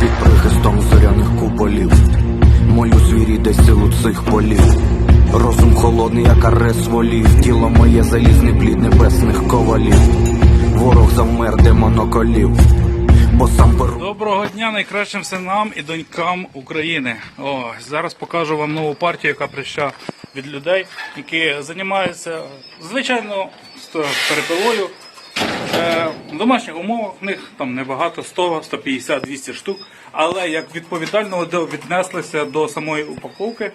під прихистом зоряних куполів. Молю звірі десь силу цих полів. Розум холодний, як арес волів. Тіло моє залізний плід небесних ковалів. Ворог завмер, де моноколів. Бо сам перу. Доброго дня найкращим синам і донькам України. О, зараз покажу вам нову партію, яка прийшла від людей, які займаються звичайно перепилою. Е, в домашніх умовах в них там небагато 100, 150, 200 штук. Але як відповідально віднеслися до самої упаковки,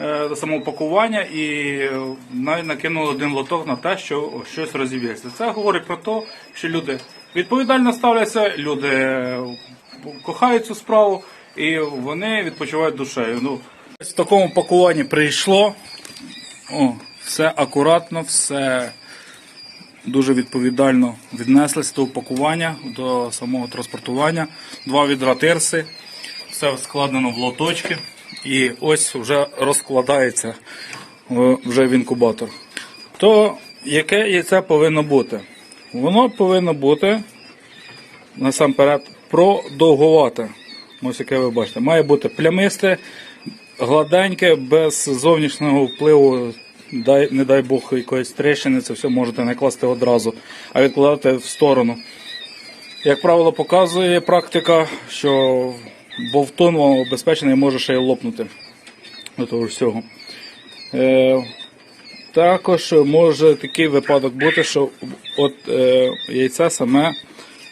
е, до самого пакування і е, навіть накинули один лоток на те, що щось розіб'ється. Це говорить про те, що люди відповідально ставляться, люди е, кохають цю справу і вони відпочивають душею. Ну, в такому пакуванні прийшло. О, все акуратно, все дуже відповідально віднеслись до упакування, до самого транспортування. Два відра тирси, все складено в лоточки. І ось вже розкладається е, вже в інкубатор. То яке яйце повинно бути? Воно повинно бути насамперед продовгувате. Ось яке ви бачите. Має бути плямисте, гладеньке, без зовнішнього впливу, дай, не дай Бог якоїсь тріщини, це все можете не класти одразу, а відкладати в сторону. Як правило, показує практика, що бовтун безпечний може ще й лопнути до того всього. Е, також може такий випадок бути, що от е, яйце саме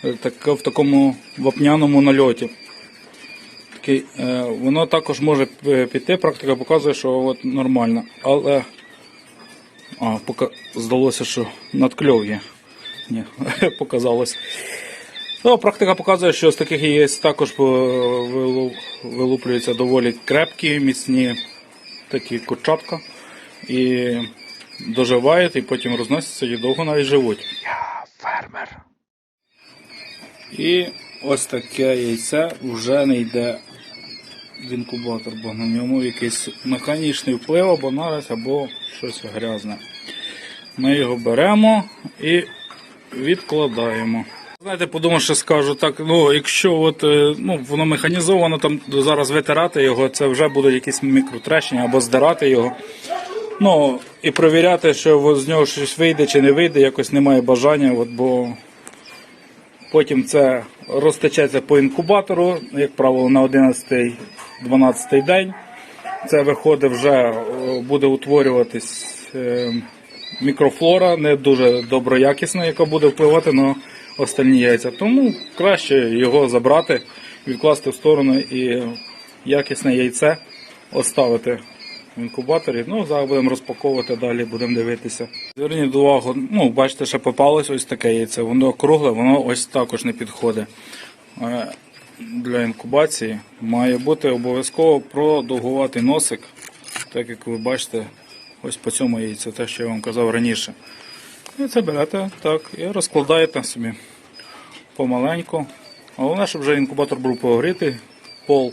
е, таке в такому вапняному нальоті. Такий, е, воно також може піти, практика показує, що от нормально. Але а, пока, здалося, що надкльов є. Ні, показалось. Ну, практика показує, що з таких яєць також е, вилуплюються доволі крепкі, міцні такі курчатка. І доживають, і потім розносяться і довго навіть живуть. Я фермер. І ось таке яйце вже не йде інкубатор, бо на ньому якийсь механічний вплив або нараз, або щось грязне. Ми його беремо і відкладаємо. Знаєте, подумав, що скажу так, ну якщо от, е, ну, воно механізовано, там зараз витирати його, це вже будуть якісь мікротрещення або здирати його. Ну, і перевіряти, що з нього щось вийде чи не вийде, якось немає бажання, от, бо Потім це розтечеться по інкубатору, як правило, на 11-12 день. Це виходить вже, е, буде утворюватись е, мікрофлора, не дуже доброякісна, яка буде впливати на остальні яйця. Тому краще його забрати, відкласти в сторону і якісне яйце оставити в інкубаторі. Ну, зараз будемо розпаковувати далі, будемо дивитися. Зверніть увагу, ну, бачите, що попалось ось таке яйце. Воно кругле, воно ось також не підходить. Для інкубації має бути обов'язково продовгуватий носик, так як ви бачите, ось по цьому яйцю, те, що я вам казав раніше. І це берете так і розкладаєте собі помаленьку. Головне, щоб вже інкубатор був погрітий, пол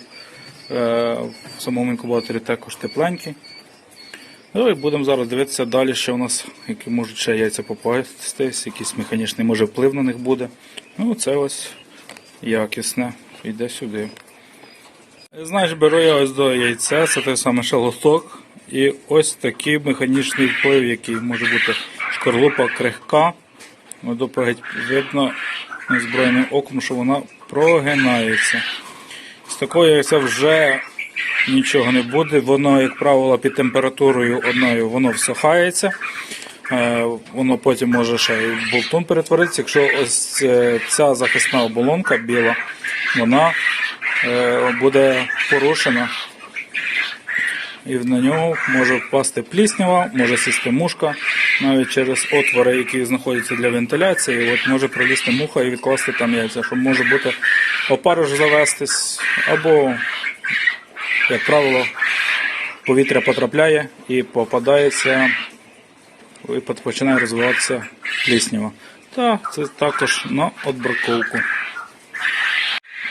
е, в самому інкубаторі також тепленький. Ну і будемо зараз дивитися далі, що у нас, які можуть ще яйця попастись, якийсь механічний може вплив на них буде. Ну, це ось якісне. Йде сюди. Знаєш, беру я ось до яйця, це той самий шелосток. І ось такий механічний вплив, який може бути шкарлупа крихка. Воно видно незброєним оком, що вона прогинається. З такого яйця вже нічого не буде. Воно, як правило, під температурою одною воно всихається. Е, Воно потім може ще й в болтун перетворитися. Якщо ось е, ця захисна оболонка біла, вона е, буде порушена. І на нього може впасти пліснява, може сісти мушка навіть через отвори, які знаходяться для вентиляції. От може пролізти муха і відкласти там яйця, що може бути опариш завестись, або, як правило, повітря потрапляє і попадається, і починає розвиватися пліснява. Та це також на отбраковку.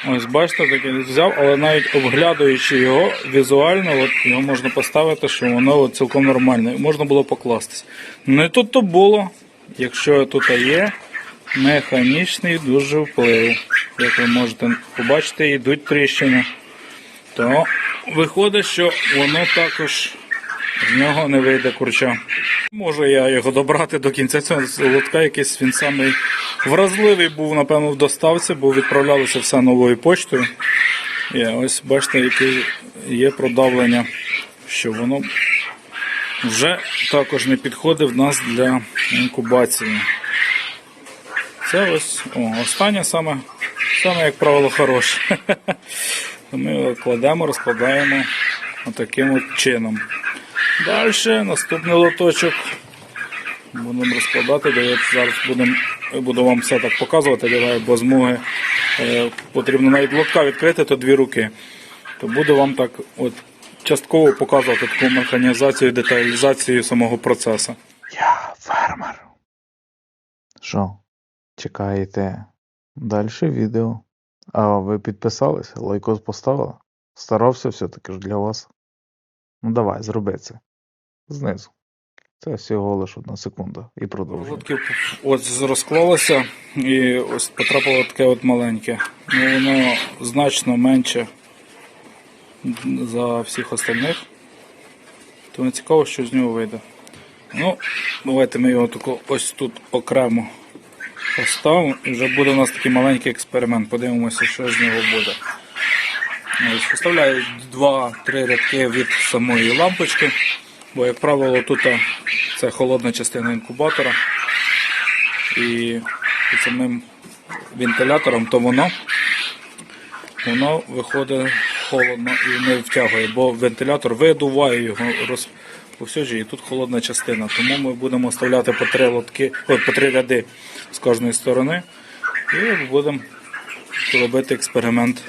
Ось бачите, так я взяв, але навіть обглядаючи його візуально, от його можна поставити, що воно от цілком нормальне. Можна було покластись. Не тут то було. Якщо тут є, механічний дуже вплив. Як ви можете побачити, йдуть тріщини. То виходить, що воно також з нього не вийде курча. Можу я його добрати до кінця цього лотка, якийсь він самий вразливий був, напевно, в доставці, бо відправлялося все новою почтою. І ось бачите, яке є продавлення, що воно вже також не підходить в нас для інкубації. Це ось о, останнє саме, саме, як правило, хороше. Ми його кладемо, розкладаємо отаким от чином. Далі наступний лоточок. Будемо розкладати, де зараз будем, буду вам все так показувати, давай, бо змоги е, потрібно навіть лотка відкрити, то дві руки. То буду вам так от частково показувати таку механізацію, деталізацію самого процесу. Я фермер. Що? Чекаєте далі відео? А ви підписались? Лайкос поставили? Старався все-таки ж для вас. Ну давай, зроби це. Знизу. Це всього лише одна секунда. І продовжуємо. Лотки ось розклалося і ось потрапило таке от маленьке. Ну, воно значно менше за всіх остальних. То не цікаво, що з нього вийде. Ну, давайте ми його тако ось тут окремо поставимо і вже буде у нас такий маленький експеримент. Подивимося, що з нього буде. Ось, Поставляю 2-3 рядки від самої лампочки, бо, як правило, тут це холодна частина інкубатора. І самим вентилятором, то воно, воно виходить холодно і не втягує, бо вентилятор видуває його, розповсюджує, і тут холодна частина. Тому ми будемо вставляти по три лотки, ой, по три ряди з кожної сторони і будемо робити експеримент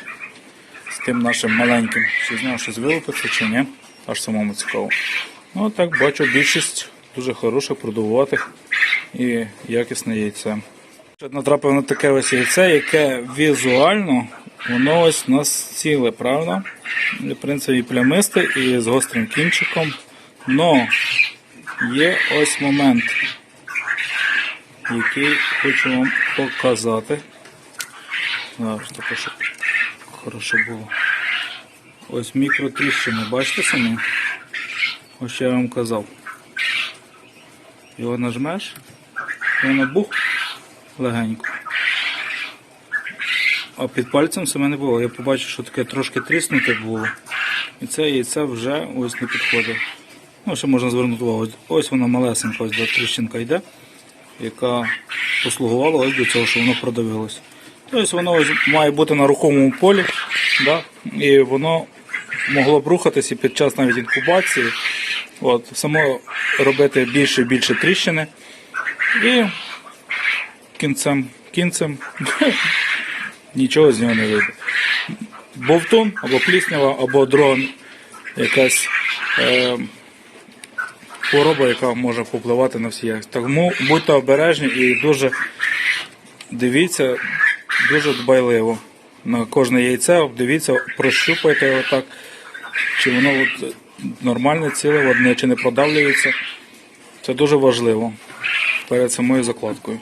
з тим нашим маленьким. Чи знаю, що вилупиться чи ні. Аж самому цікаво. Ну так бачу, більшість дуже хороших, продовгуватих і якісне яйце. Натрапив на таке ось яйце, яке візуально воно ось у нас ціле, правда? В принципі, плямисте і з гострим кінчиком. Но є ось момент, який хочу вам показати. Зараз таке, щоб хорошо було. Ось мікротріщини, бачите самі? Ось що я вам казав. Його нажмеш, і воно бух легенько. А під пальцем саме не було. Я побачив, що таке трошки тріснуте було. І це яйце вже ось не підходить. Ну, ще можна звернути увагу. Ось вона малесенька, ось де тріщинка йде, яка послугувала ось до цього, що воно продавилось. Тобто воно ось має бути на рухомому полі, да? і воно могло б рухатися під час навіть інкубації. От, само робити більше і більше тріщини. І кінцем, кінцем нічого з нього не вийде. Бовтун або пліснява, або дрон якась е, хвороба, яка може попливати на всі яйця. Тому будьте обережні і дуже дивіться, дуже дбайливо. На кожне яйце, дивіться, прощупайте його так, чи воно от нормальне, ціле, одне, чи не продавлюється. Це дуже важливо перед самою закладкою.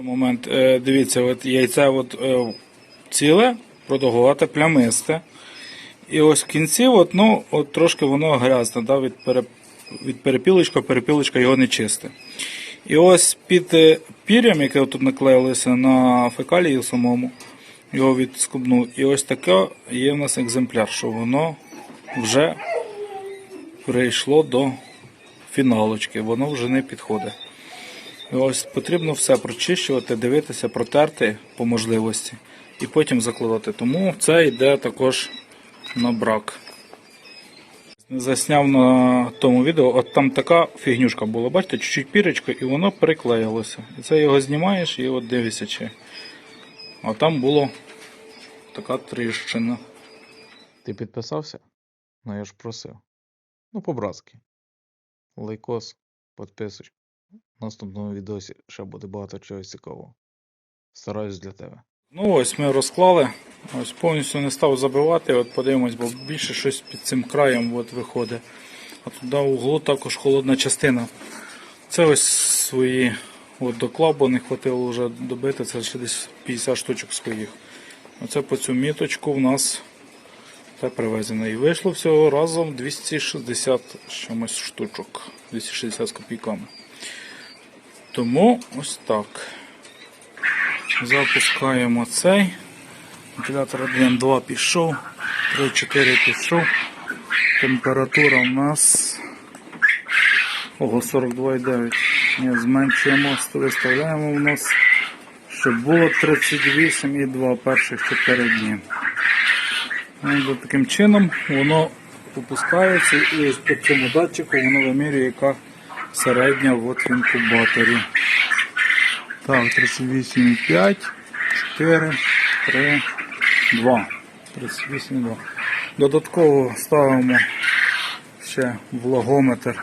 Момент. Е, дивіться, от яйце от, е, ціле, продовгувате, плямисте. І ось в кінці от, ну, от трошки воно грязне, да, від, пере, від перепілочка, перепілочка його не чисте. І ось під е, пір'ям, яке тут наклеїлося на фекалії самому, його відскубнув. І ось таке є в нас екземпляр, що воно вже прийшло до фіналочки, воно вже не підходить. Ось потрібно все прочищувати, дивитися, протерти по можливості і потім закладати. Тому це йде також на брак. Засняв на тому відео, от там така фігнюшка була, бачите, чуть-чуть пірочка, і воно приклеїлося. І це його знімаєш і от дивишся чи. А там було така тріщина. Ти підписався? Ну я ж просив. Ну, по-братськи. Лайкос, підписочка. В наступному відосі ще буде багато чогось цікавого. Стараюсь для тебе. Ну ось ми розклали. Ось повністю не став забивати, от подивимось, бо більше щось під цим краєм от виходить. А туди в углу також холодна частина. Це ось свої От доклав, бо не хватило вже добити, це ще десь 50 штучок своїх. Оце по цю міточку в нас та привезено. І вийшло всього разом 260 з штучок. 260 з копійками. Тому ось так. Запускаємо цей. Вентилятор 1, 2 пішов, 3, 4 пішов. Температура у нас Ого, 42,9. Ні, зменшуємо, виставляємо у нас, щоб було 38,2 перших 4 дні. Ну, от таким чином воно опускається і ось по цьому датчику воно вимірює, яка середня в інкубаторі. Так, 38,5, 4, 3, 2. 38,2. Додатково ставимо ще влагометр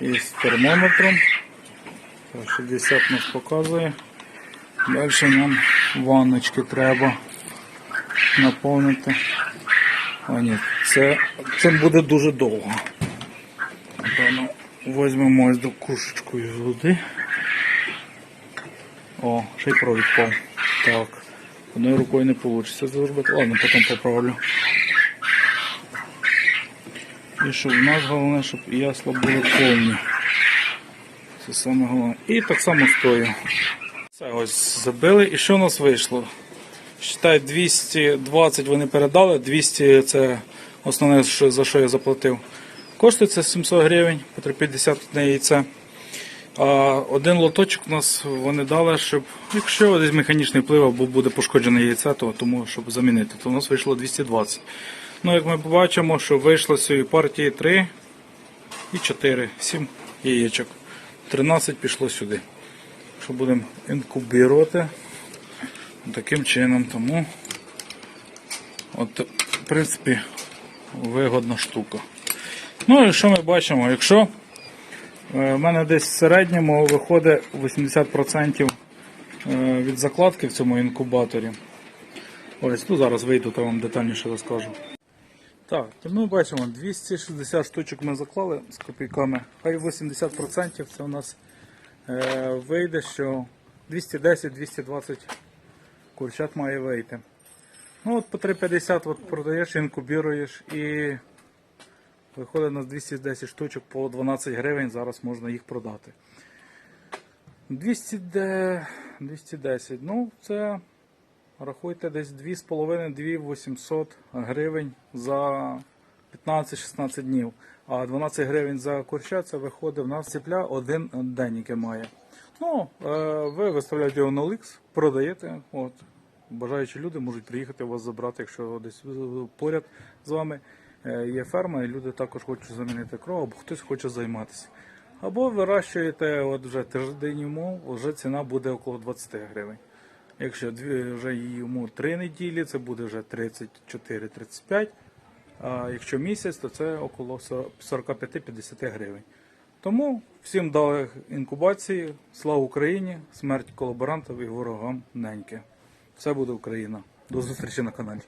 із термометром. 60 нас показує. Далі нам ванночки треба наповнити. А ні, це, це буде дуже довго. Напевно, візьмемо ось до кружечкою води. О, ще й провід впав. Так. Одною рукою не вийде зробити. Ладно, потім поправлю. І щоб в нас головне, щоб ясла були повні. Це саме головне. І так само стою. Це ось забили. І що у нас вийшло? Считай, 220 вони передали, 200 це основне, за що я заплатив. Коштує це 700 гривень, по 350 одне яйце. А один лоточок у нас вони дали, щоб якщо десь механічний вплив або буде пошкоджене яйце, то тому щоб замінити, то у нас вийшло 220. Ну, як ми побачимо, що вийшло з цієї партії 3 і 4, 7 яєчок. 13 пішло сюди. Що будемо інкубірувати таким чином. Тому от, в принципі, вигодна штука. Ну і що ми бачимо? Якщо е, в мене десь в середньому виходить 80% е, від закладки в цьому інкубаторі. Ось тут зараз вийду, то вам детальніше розкажу. Так, то ми бачимо 260 штучок ми заклали з копійками, хай 80% це у нас е, вийде, що 210-220 курчат має вийти. Ну от по 350 от продаєш, інкубіруєш і виходить на 210 штучок по 12 гривень, зараз можна їх продати. 200, 210, ну це рахуйте десь 2,5-2,800 гривень за 15-16 днів. А 12 гривень за курча це виходить в нас цепля один день, яке має. Ну, е, ви виставляєте його на OLX, продаєте. От. Бажаючі люди можуть приїхати вас забрати, якщо десь поряд з вами е, є ферма, і люди також хочуть замінити кров, або хтось хоче займатися. Або вирощуєте от вже тиждень йому, вже ціна буде около 20 гривень. Якщо вже йому 3 неділі, це буде вже 34-35. А якщо місяць, то це около 45-50 гривень. Тому всім дали інкубації, слава Україні, смерть колаборантів і ворогам неньки. Все буде Україна. До зустрічі на каналі.